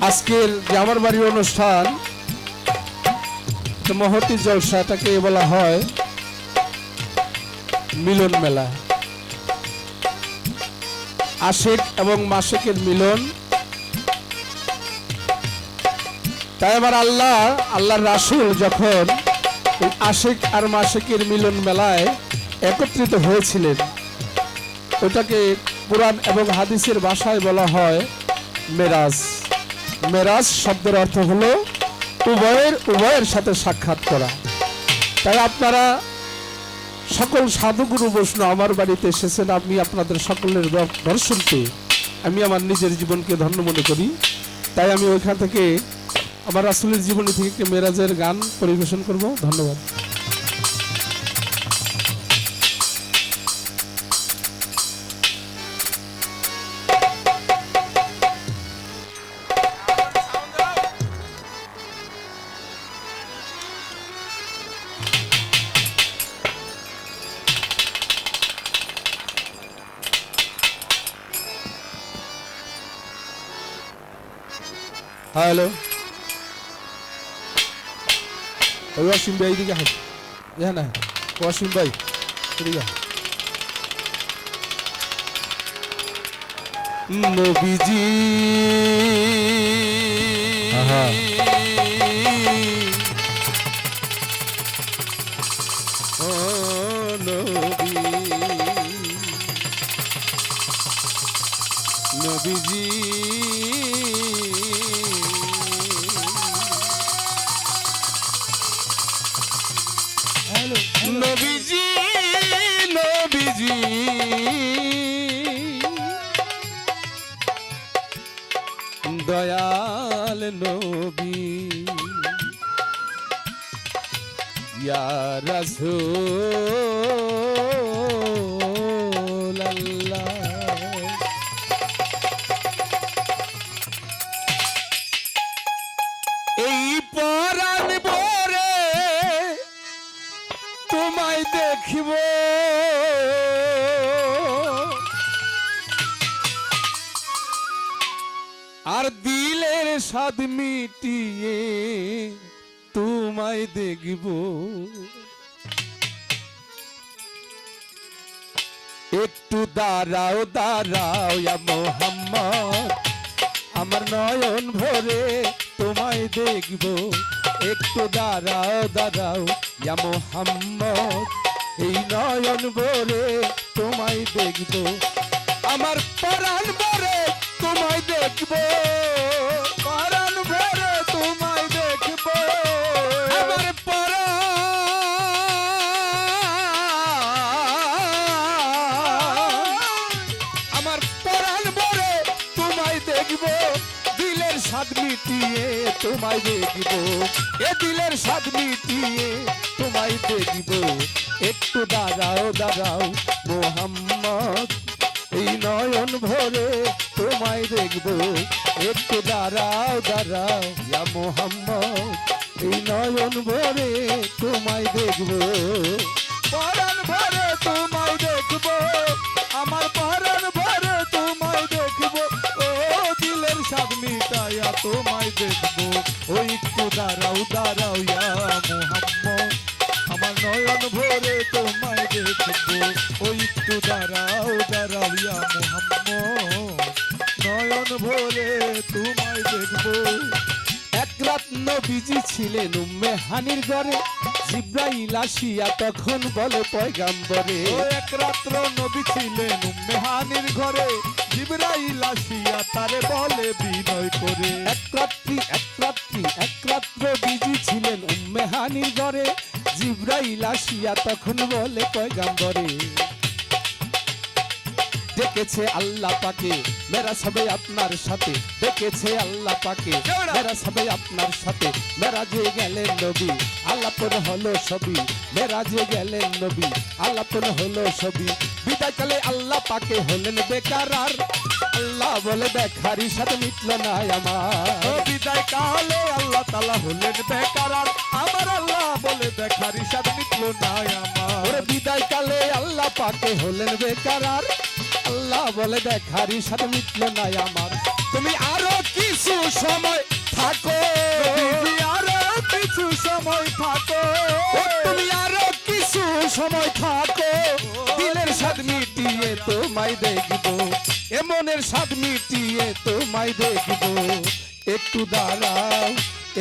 আজকের যে আমার বাড়ির অনুষ্ঠান মহতি জলসা এটাকে বলা হয় মিলন মেলা। আশেক এবং মাসেকের মিলন। তাই আবার আল্লাহ, আল্লাহর রাসূল যখন আশেক আর মাসেকের মিলন মেলায় একত্রিত হয়েছিলেন, ওটাকে কোরআন এবং হাদিসের ভাষায় বলা হয় মেরাজ। মেরাজ শব্দের অর্থ হলো উভয়ের উভয়ের সাথে সাক্ষাৎ করা। তাই আপনারা সকল সাধুগুরু বৈষ্ণব আমার বাড়িতে এসেছেন, আমি আপনাদের সকলের দর্শন পেয়ে আমি আমার নিজের জীবনকে ধন্য মনে করি। তাই আমি ওইখান থেকে আমার আসলের জীবনী থেকে মেরাজের গান পরিবেশন করব। ধন্যবাদ। হ্যালো ওই অসীম ভাই এদিকে হাই হ্যাঁ অসীম ভাই এদিকে। নবীজি আহা। এই পরাণ বরে তোমায় দেখিব। আর দিলের স্বাদ মিটিয়ে তোমায় দেখব। একটু দাঁড়াও দাঁড়াও মোহাম্মদ। আমার নয়ন ভরে তোমায় দেখব। একটু দাঁড়াও দাঁড়াও ইয়া মোহাম্মদ। এই নয়ন ভরে তোমায় দেখব। আমার পরাণ ভরে তোমায় দেখব। স্বাদ মিটিয়ে তোমায় দেখব। এ দিলের স্বাদ মিটিয়ে তোমায় দেখব। একটু দাঁড়াও দাঁড়াও, মোহাম্মদ, এই নয়ন ভরে তোমায় দেখব। একটু দাঁড়াও দাঁড়াও, ইয়া মোহাম্মদ, এই নয়ন ভরে তোমায় দেখব। পরাণ ভরে তোমায় দেখব। আমার পরাণ মিটাইয়া তোমায় দেখব। ওই একটু দাঁড়াও দাঁড়াও ইয়া মোহাম্মদ। আমার নয়ন ভরে তোমায় দেখব। ওই একটু দাঁড়াও দাঁড়াও ইয়া মোহাম্মদ। নয়ন ভরে তোমায় দেখব। রাত নবীজি ছিলেন উম্মে হানির ঘরে। জিব্রাইল আসিয়া তখন বলে পয়গাম্বরে এক রাত্র নবী ছিলেন মেহানির ঘরে। জিবরাইল আসিয়া তারে বলে বিনয় করে। এক রাত্রি এক রাত্রি এক রাত্র বিজি ছিলেন উম্মে হানির ঘরে। জিব্রাইল আসিয়া তখন বলে পয়গাম্বরে ডেকেছে আল্লাহ পাকে। মেরা সবে আপনার সাথে ডেকেছে আল্লাহ পাকে। মেরা সবে আপনার সাথে মেরা যে গেলেন নবী আল্লাপন হলো সবই মেরা যে গেলেন নবী আল্লাপন হলো সবই বিদায়কালে আল্লাহ পাকে হলেন বেকার আর। আল্লাহ বলে দেখারি সাথে মিটল না আমার। বিদায় কালে আল্লাহ তালা হলেন বেকার আর। আমার আল্লাহ বলে দেখার হিসাব নিতল নাই আমার। বিদায় কালে আল্লাহ পাকে হলেন বেকার আর। আল্লাহ বলে দেখারি সাথে মিটল না আমার। তুমি আরও কিছু সময় থাকো। আরও কিছু সময় থাকো। তুমি আরও কিছু সময় থাকো। দিলের স্বাদ মিটিয়ে তোমায় দেখব। এমনের স্বাদ মিটিয়ে তোমায় দেখব। একটু দাঁড়াও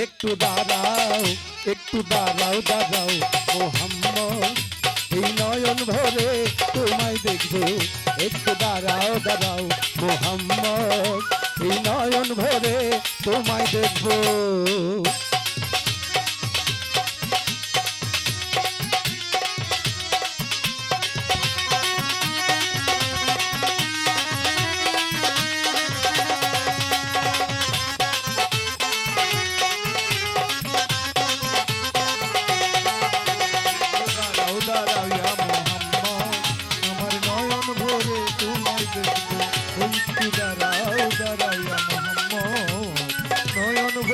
একটু দাঁড়াও একটু দাঁড়াও দাঁড়াও। মোহাম্মদ এই নয়ন ভরে তোমায় দেখব। একটু দাঁড়াও দাঁড়াও। মোহাম্মদ এই নয়ন ভরে তোমায় দেখব।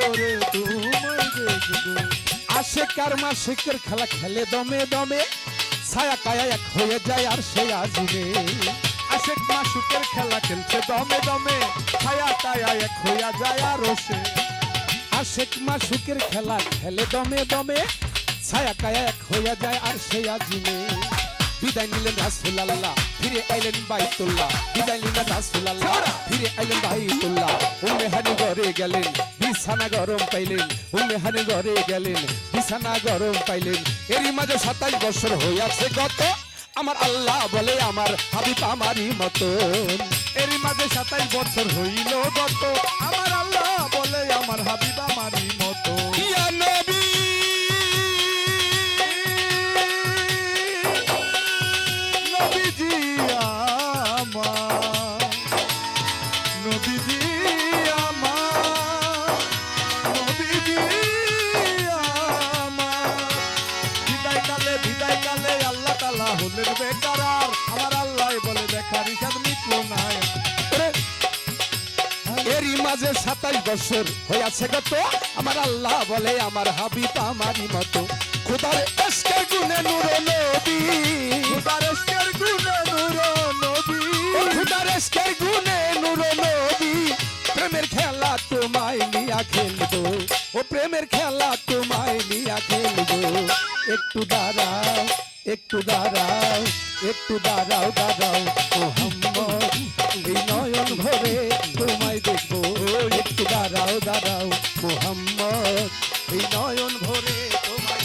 নয়ন ভরে তোমায় দেখব আশেক আর মাসিকের খেলা খেলে দমে দমে, ছায়া কায়া এক হয়ে যায় আর সে আজিবে আশেক মাসুকের খেলা খেলছে দমে দমে, ছায়া টায়া এক হইয়া যায় আরও সে। আশেক মাসুকের খেলা খেলে দমে দমে, ছায়া কায়া এক হয়ে যায় আর সে আজিবে বিদায় নিলেন রাসুল আল্লাহ ফিরে আইলেন বাইতুল্লাহ বিদায় নিলেন রাসুল আল্লাহ ফিরে আইলেন বাইতুল্লাহ উমে হানি ঘরে গেলেন বিছানা গরম পাইলেন উমে হানি ঘরে গেলেন বিছানা গরম পাইলেন এরই মাঝে সাতাইশ বছর হইয়াছে গত। আমার আল্লাহ বলে আমার হাবিব আমারই মতন এরই মাঝে সাতাইশ বছর হইল গত। আমার আল্লাহ বলে আমার হাবিব আমারই সাতাইশ বছর হইয়াছে গত আমার আল্লাহ বলে আমার হাবিব আমারই মতো। খুদার এসকের নূর নবী। খুদারেস্কের গুণে নূর নবী। খুদার এসকের নূর নবী। প্রেমের খেলা তোমায় নিয়া খেলব। ও প্রেমের খেলা তোমায় নিয়া খেলব। একটু দাঁড়াও একটু দাঁড়াও একটু দাঁড়াও দাঁড়াও। মোহাম্মদ এই নয়ন ভরে তোমায় দাঁড়াও দাঁড়াও মোহাম্মদ। এই নয়ন ভরে তোমায়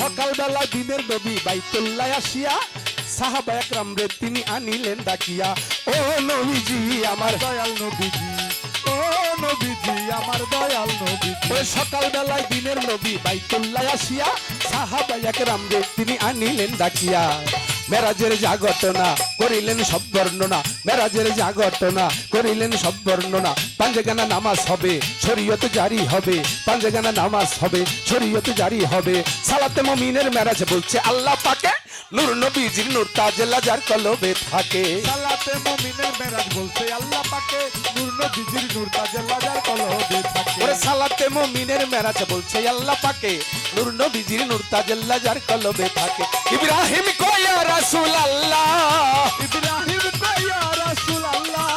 সকালবেলা দিনের নবী বাইতুল্লাহ আসিয়া সাহাবা একরাম রে, তিনি আনিলেন ডাকিয়া, ও নবীজি, আমার দয়াল নবীজি, ও নবীজি, আমার দয়াল নবীজি। ওই সকালবেলায় দিনের নবী বাইতুল্লাহ আসিয়া, সাহাবা একরাম রে, তিনি আনিলেন ডাকিয়া। মেরাজের জাগটনা করিলেন সব বর্ণনা। মেরাজের জাগটনা করিলেন সব বর্ণনা। পাঞ্জেগানা নামাজ হবে, শরীয়ত জারি হবে। পাঞ্জেগানা নামাজ হবে, শরীয়ত জারি হবে। সালাতে মমিনের মেরাজ বলছে, আল্লাহ পাকে নূর নবীজির নূর তাজেলা যার কলবে থাকে। সালাতে মুমিনের মেরাজ বলছে আল্লাহ পাকে নূর নবীজির নূর তাজের লাজার কলবে থাকে। ওরে সালাতে মমিনের মেরাজ বলছে আল্লাহ পাকে নূর নবীজির নূর তাজেল্লা যার কলবে থাকে। ইব্রাহিম কয়া রাসূল আল্লাহ ইব্রাহিম কয়া রাসূল আল্লাহ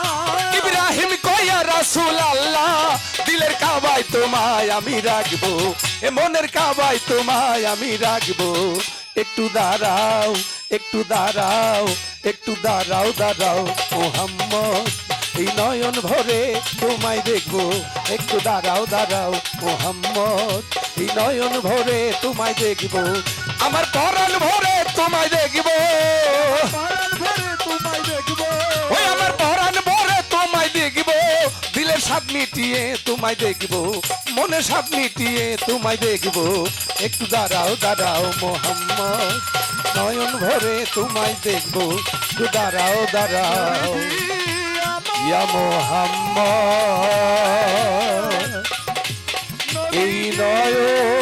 ইব্রাহিম কয়া রাসূল আল্লাহ দিলের কাবায় তোমায় আমি রাখব এ মনের কাবায় তোমায় আমি রাখব। একটু দাঁড়াও একটু দাঁড়াও একটু দাঁড়াও দাঁড়াও। মোহাম্মদ, এই নয়ন ভরে তোমায় দেখব। একটু দাঁড়াও দাঁড়াও, মোহাম্মদ, এই নয়ন ভরে তোমায় দেখব। আমার পরাণ ভরে তোমায় দেখব। স্বাদ মিটিয়ে তোমায় দেখব মনে স্বাদ মিটিয়ে তোমায় দেখব। একটু দাঁড়াও দাঁড়াও মোহাম্মদ, নয়ন ভরে তোমায় দেখব। একটু দাঁড়াও দাঁড়াও। ইয়া মোহাম্মদ, এই নয়ন